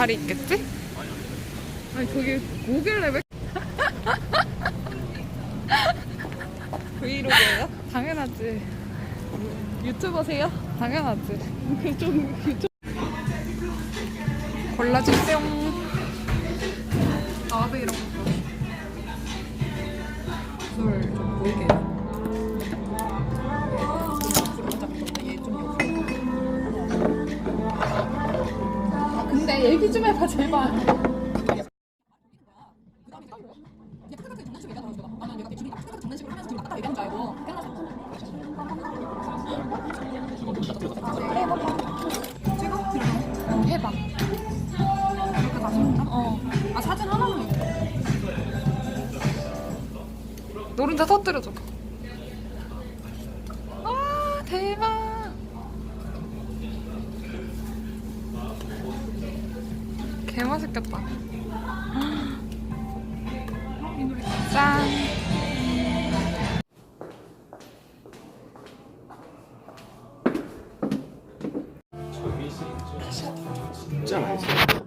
자리 있겠지? 아니 저기 뭐길래 왜 브이로그예요? 당연하지 유튜버세요? 당연하지 그좀 그좀 골라주세요 나도 이런 거술좀 보이게 근데 얘기 좀 해봐 제발. 노른자 터뜨려줘 개맛있겠다 짠 진짜 맛있어.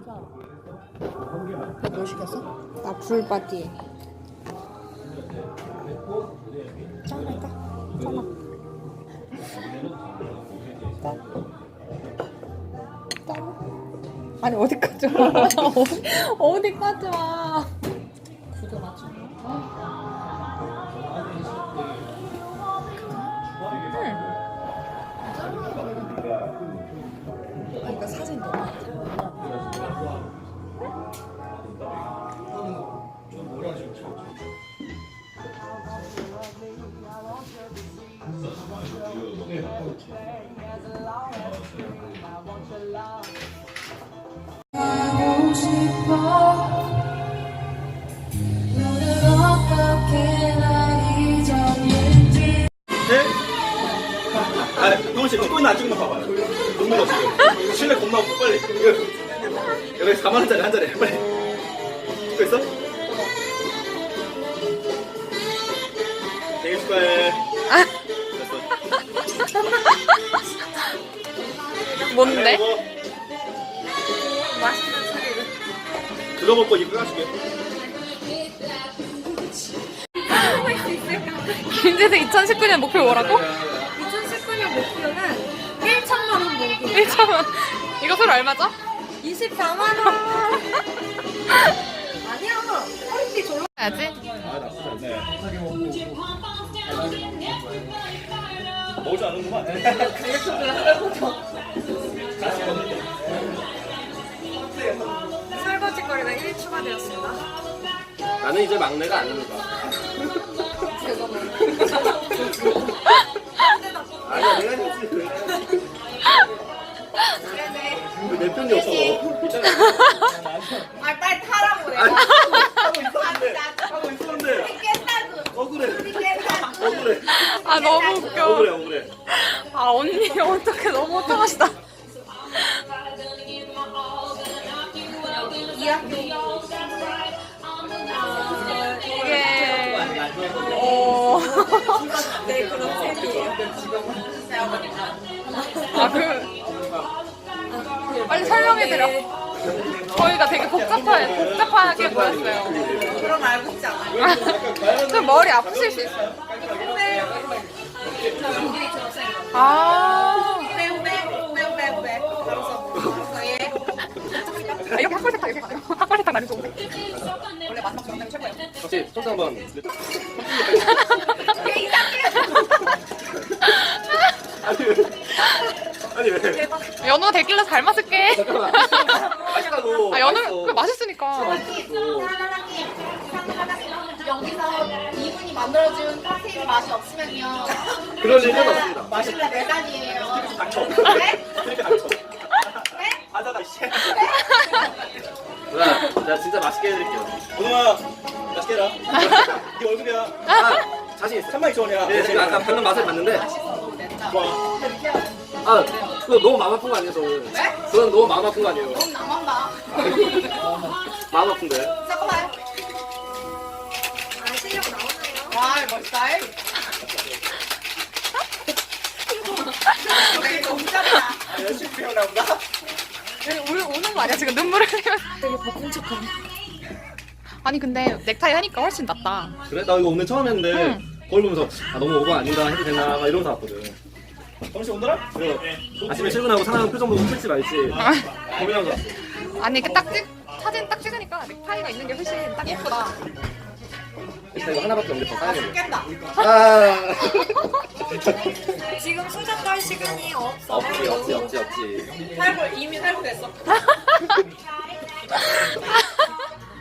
뭐 시켰어? 나 불바디 짠 할까? 아니 어디까지 와 어디, 어디까지 와 구도 맞춰. 그러니까 사진 너무 하 네? 아, 동원 씨, 꼬이나 안 찍은 거 봐봐요. 눈물 없어. 지금. 실내 겁나 없고, 빨리. 이거, 여기 4만 원짜리 한 잔에, 빨리. 찍고 있어? 생일 축하해. 됐어. 뭔데? 맛 그거 먹고 이거 까줄게. 김재생 2019년 목표 뭐라고? 2019년 목표는 1천만 원 모으기. 1천 원 이거 서로 얼마죠? 24만 원. 아니야. 허리띠 졸라. 해야지 아, 나쁘지 않네. 먹지 않는구만. 설거지 거리가 1 추가되었습니다. 나는 이제 막내가 아닙니다. 아니야, 내가 했지. 왜내 편이 없어? 있잖아. 아, 빨리 타라고 아니, 내가. 하고 있었는데. 하고 있었는데. 깼다고. 억울해. 깼다고. 억울해. 아 너무 웃겨 억울해, 억울해. 아 언니 어떡해 너무 어떡하시다 이게 어... 네, 그런 셈이에요. 아 그 빨리 설명해 드려 저희가 되게 복잡하, 복잡하게 보였어요 그럼 알고 있지 않아요? 좀 머리 아프실 수 있어요 아 아, 이렇게 학벌 세탁 이렇게 가요 학벌 세탁 나는 좋은데 원래 마지막 정답이 최고예요. 혹시 손 한번. 아니 왜? 아니 왜? 연우가 데킬라 잘 마실게 잠깐만. 맛있다고. 아 연우 맛있어. 그 맛있으니까 여기서 이분이 만들어준 칵테일 맛이 없으면요. 그런 일은 없습니다. 마실라 내단이에요. 닥쳐. 네? 닥쳐. 네? 하다가 씨. 누나, 제가 진짜 맛있게 해드릴게요. 오늘아, 맛있게 해라. 네 얼굴이야. 아, 자신 있어. 3만 2천 원이야. 네, 지금 아까 방금 맛을 봤는데. 와. 아, 그거 너무 마음 아픈 거 아니에요, 저는? 네? 저는 너무 마음 아픈 거 아니에요? 너무 남았다. 마음 아픈데. 잠깐만. 아, 실력 나오네요. 와, 멋있다. 네, 너무 잘한다. 열심히 배우나 보다. 아니야? 지금 눈물을 흘리면서. 되게 바쁜 척하네 아니 근데 넥타이 하니까 훨씬 낫다. 그래? 나 이거 오늘 처음 했는데 응. 거울 보면서 아 너무 오버 아닌가 해도 되나? 막 이러면서 왔거든. 정씨 오늘아? 그래서 아침에 출근하고 사나운 표정 보고 풀지 말지. 고민하고 왔어. 아니 그딱찍 사진 딱 찍으니까 넥타이가 있는 게 훨씬 딱 예쁘다 일단 이거 하나밖에 없는데 더 사야겠네 깬다. 아 지금 수작 할 시간이 없어. 없지 없지 없지 없지 탈불 이미 탈불했어.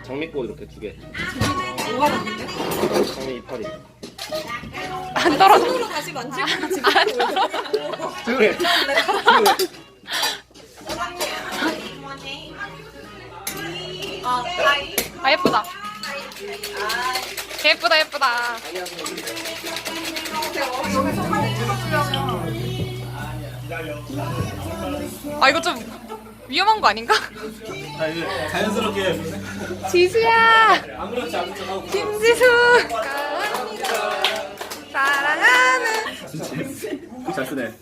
장미꽃 이렇게 두 개 뭐가 났는데? 장미 이파리 안 떨어져 손으로 다시 만지고 지금 안 조용해 아, 아이. 아 예쁘다 예쁘다 예쁘다. 아 이거 좀 위험한 거 아닌가? 아 이제 자연스럽게. 지수야! 아무렇지 않은 척하고 김지수! 사랑하는 잘 쓰네.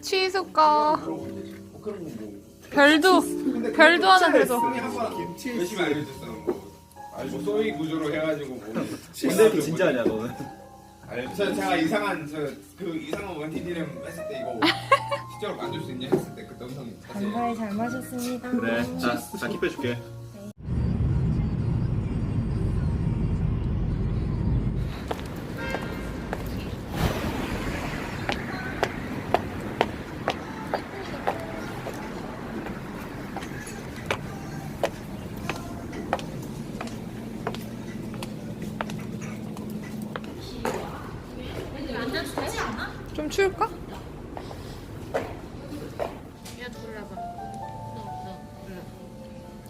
취수 거 별도 별도 하나 그래도 열심히 알려줬어. 뭐, 아니 뭐 소위 구조로 해가지고 뭐. 근데 그 진짜 아니야 너는 아니 저 제가 이상한 저 그 이상한 원티디램 했을 때 이거 실제로 만들 수 있냐 했을 때 그때 음성 사실. 감사히 잘 마셨습니다. 그래 자자 킵 빼줄게 좀 추울까?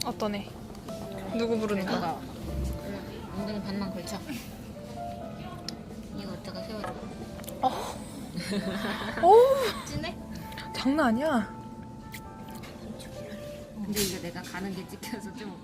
어떤 애? 누구 부르는 거야? 엉덩이 반만 걸쳐. 이거 어디다가 세워줘. 어우 찐해? 장난 아니야 근데 이거 내가 가는 게 찍혀서 좀